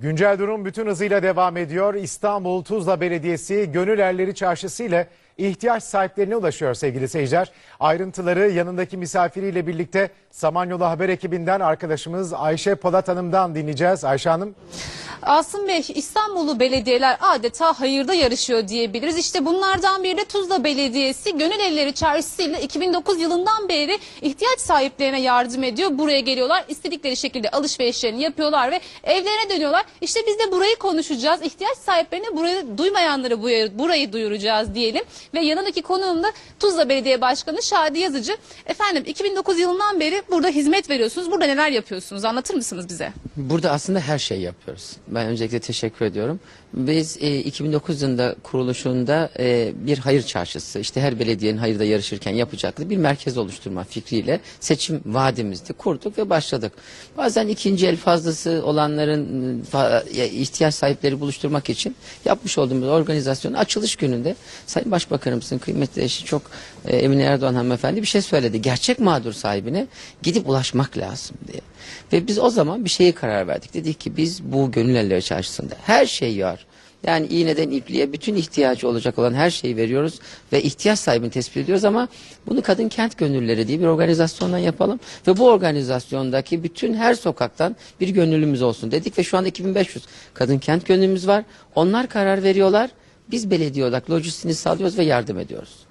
Güncel durum bütün hızıyla devam ediyor. İstanbul Tuzla Belediyesi Gönül Erleri Çarşısı ile ihtiyaç sahiplerine ulaşıyor sevgili seyirciler. Ayrıntıları yanındaki misafiriyle birlikte Samanyolu Haber ekibinden arkadaşımız Ayşe Polat Hanım'dan dinleyeceğiz. Ayşe Hanım. Asım Bey, İstanbullu belediyeler adeta hayırda yarışıyor diyebiliriz. İşte bunlardan biri de Tuzla Belediyesi Gönül Elleri Çarşısı ile 2009 yılından beri ihtiyaç sahiplerine yardım ediyor. Buraya geliyorlar, istedikleri şekilde alışverişlerini yapıyorlar ve evlerine dönüyorlar. İşte biz de burayı konuşacağız. İhtiyaç sahiplerine burayı duymayanları bu- burayı duyuracağız diyelim. Ve yanındaki konuğum da Tuzla Belediye Başkanı Şadi Yazıcı. Efendim 2009 yılından beri burada hizmet veriyorsunuz. Burada neler yapıyorsunuz? Anlatır mısınız bize? Burada aslında her şeyi yapıyoruz. Ben öncelikle teşekkür ediyorum. Biz e, 2009 yılında kuruluşunda e, bir hayır çarşısı, işte her belediyenin hayırda yarışırken yapacaklı bir merkez oluşturma fikriyle seçim vaadimizdi. Kurduk ve başladık. Bazen ikinci el fazlası olanların e, ya, ihtiyaç sahipleri buluşturmak için yapmış olduğumuz organizasyonun açılış gününde Sayın Başbakanımızın kıymetli eşi çok e, Emine Erdoğan hanımefendi bir şey söyledi. Gerçek mağdur sahibine gidip ulaşmak lazım diye. Ve biz o zaman bir şeye karar verdik. Dedik ki biz bu gönül elleri çarşısında her şey var. Yani iğneden ipliğe bütün ihtiyacı olacak olan her şeyi veriyoruz ve ihtiyaç sahibini tespit ediyoruz ama bunu Kadın Kent Gönüllüleri diye bir organizasyondan yapalım ve bu organizasyondaki bütün her sokaktan bir gönüllümüz olsun dedik ve şu anda 2500 Kadın Kent Gönüllümüz var. Onlar karar veriyorlar. Biz belediye olarak lojistiğini sağlıyoruz ve yardım ediyoruz.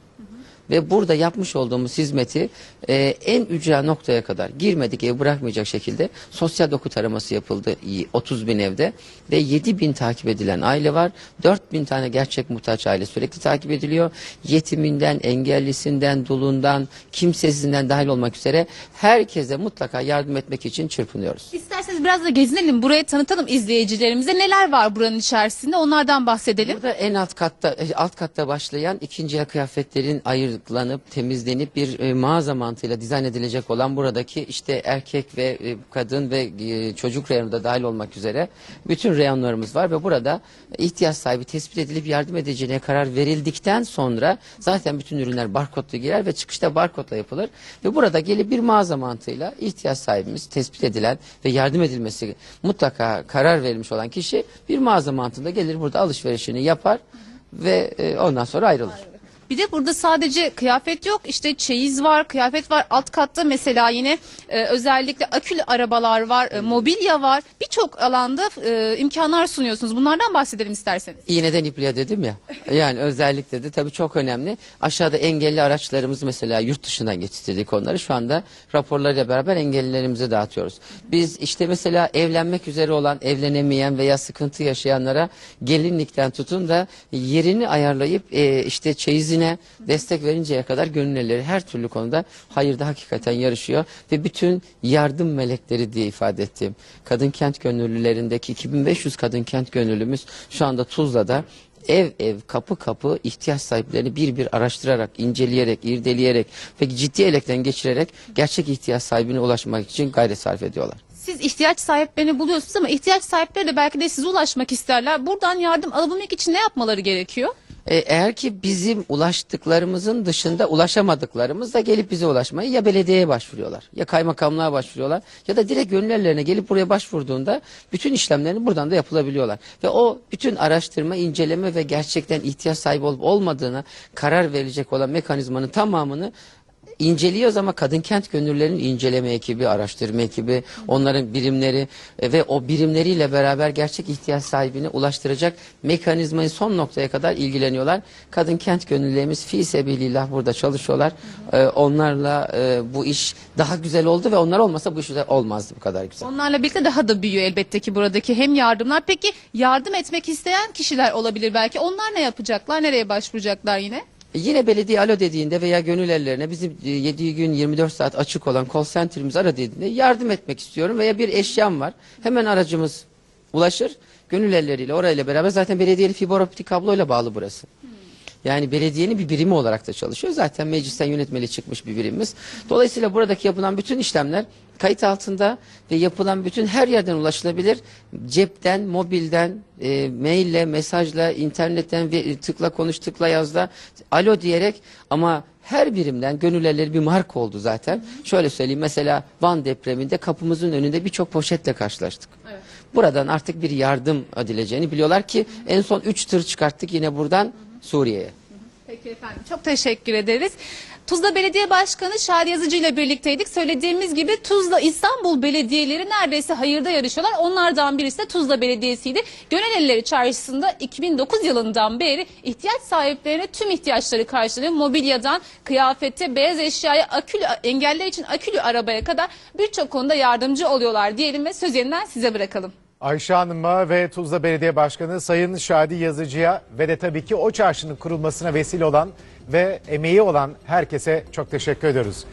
Ve burada yapmış olduğumuz hizmeti e, en ücra noktaya kadar girmedik ev bırakmayacak şekilde sosyal doku taraması yapıldı iyi, 30 bin evde ve 7 bin takip edilen aile var. 4 bin tane gerçek muhtaç aile sürekli takip ediliyor. Yetiminden engellisinden dulundan kimsesizinden dahil olmak üzere herkese mutlaka yardım etmek için çırpınıyoruz. İsterseniz biraz da gezinelim, burayı tanıtalım izleyicilerimize. Neler var buranın içerisinde onlardan bahsedelim. Burada en alt katta e, alt katta başlayan ikinci el kıyafetlerin ayırlanıp temizlenip bir e, mağaza mantığıyla dizayn edilecek olan buradaki işte erkek ve e, kadın ve çocuk reyonu da dahil olmak üzere bütün reyonlarımız var ve burada ihtiyaç sahibi tespit edilip yardım edeceğine karar verildikten sonra zaten bütün ürünler barkodla girer ve çıkışta barkodla yapılır ve burada gelip bir mağaza mantığıyla ihtiyaç sahibimiz tespit edilen ve yardım edilmesi mutlaka karar verilmiş olan kişi bir mağaza mantığında gelir burada alışverişini yapar ve e, ondan sonra ayrılır. Bir de burada sadece kıyafet yok, işte çeyiz var, kıyafet var. Alt katta mesela yine e, özellikle akülü arabalar var, e, mobilya var. Birçok alanda e, imkanlar sunuyorsunuz. Bunlardan bahsedelim isterseniz. İğneden ipliğe dedim ya. Yani özellikle de tabii çok önemli. Aşağıda engelli araçlarımızı mesela yurt dışından getirdik onları. Şu anda raporlarıyla beraber engellilerimize dağıtıyoruz. Biz işte mesela evlenmek üzere olan, evlenemeyen veya sıkıntı yaşayanlara gelinlikten tutun da yerini ayarlayıp e, işte çeyizine destek verinceye kadar gönülleri her türlü konuda hayırda hakikaten yarışıyor ve bütün yardım melekleri diye ifade ettiğim kadın kent gönüllülerindeki 2500 kadın kent gönüllümüz şu anda Tuzla'da ev ev kapı kapı ihtiyaç sahiplerini bir bir araştırarak, inceleyerek, irdeleyerek ve ciddi elekten geçirerek gerçek ihtiyaç sahibine ulaşmak için gayret sarf ediyorlar. Siz ihtiyaç sahiplerini buluyorsunuz ama ihtiyaç sahipleri de belki de size ulaşmak isterler. Buradan yardım alabilmek için ne yapmaları gerekiyor? E, eğer ki bizim ulaştıklarımızın dışında ulaşamadıklarımız da gelip bize ulaşmayı ya belediyeye başvuruyorlar ya kaymakamlığa başvuruyorlar ya da direkt gönüllerine gelip buraya başvurduğunda bütün işlemlerini buradan da yapılabiliyorlar. Ve o bütün araştırma, inceleme ve gerçekten ihtiyaç sahibi olup olmadığına karar verecek olan mekanizmanın tamamını inceliyoruz ama kadın kent gönüllerinin inceleme ekibi, araştırma ekibi, onların birimleri e, ve o birimleriyle beraber gerçek ihtiyaç sahibine ulaştıracak mekanizmayı son noktaya kadar ilgileniyorlar. Kadın kent gönüllerimiz fi sebilillah burada çalışıyorlar. E, onlarla e, bu iş daha güzel oldu ve onlar olmasa bu iş olmazdı bu kadar güzel. Onlarla birlikte daha da büyüyor elbette ki buradaki hem yardımlar. Peki yardım etmek isteyen kişiler olabilir belki. Onlar ne yapacaklar? Nereye başvuracaklar yine? E, Yine belediye alo dediğinde veya gönül ellerine bizim e, 7 gün 24 saat açık olan call center'ımız ara dediğinde yardım etmek istiyorum veya bir eşyam var. Hemen aracımız ulaşır. Gönül elleriyle orayla beraber zaten belediyeli fiber optik kabloyla bağlı burası. Yani belediyenin bir birimi olarak da çalışıyor. Zaten meclisten yönetmeli çıkmış bir birimimiz. Dolayısıyla buradaki yapılan bütün işlemler kayıt altında ve yapılan bütün her yerden ulaşılabilir. Cepten, mobilden, e, maille, mesajla, internetten ve tıkla konuş, tıkla yazda, alo diyerek ama her birimden gönülleri bir marka oldu zaten. Şöyle söyleyeyim mesela Van depreminde kapımızın önünde birçok poşetle karşılaştık. Buradan artık bir yardım edileceğini biliyorlar ki en son 3 tır çıkarttık yine buradan Suriye'ye. Peki efendim çok teşekkür ederiz. Tuzla Belediye Başkanı Şadi Yazıcı ile birlikteydik. Söylediğimiz gibi Tuzla İstanbul Belediyeleri neredeyse hayırda yarışıyorlar. Onlardan birisi de Tuzla Belediyesi'ydi. Gönelelileri Çarşısı'nda 2009 yılından beri ihtiyaç sahiplerine tüm ihtiyaçları karşılıyor. Mobilyadan kıyafete, beyaz eşyaya, akülü, engeller için akülü arabaya kadar birçok konuda yardımcı oluyorlar diyelim ve söz yeniden size bırakalım. Ayşe Hanım'a ve Tuzla Belediye Başkanı Sayın Şadi Yazıcı'ya ve de tabii ki o çarşının kurulmasına vesile olan ve emeği olan herkese çok teşekkür ediyoruz.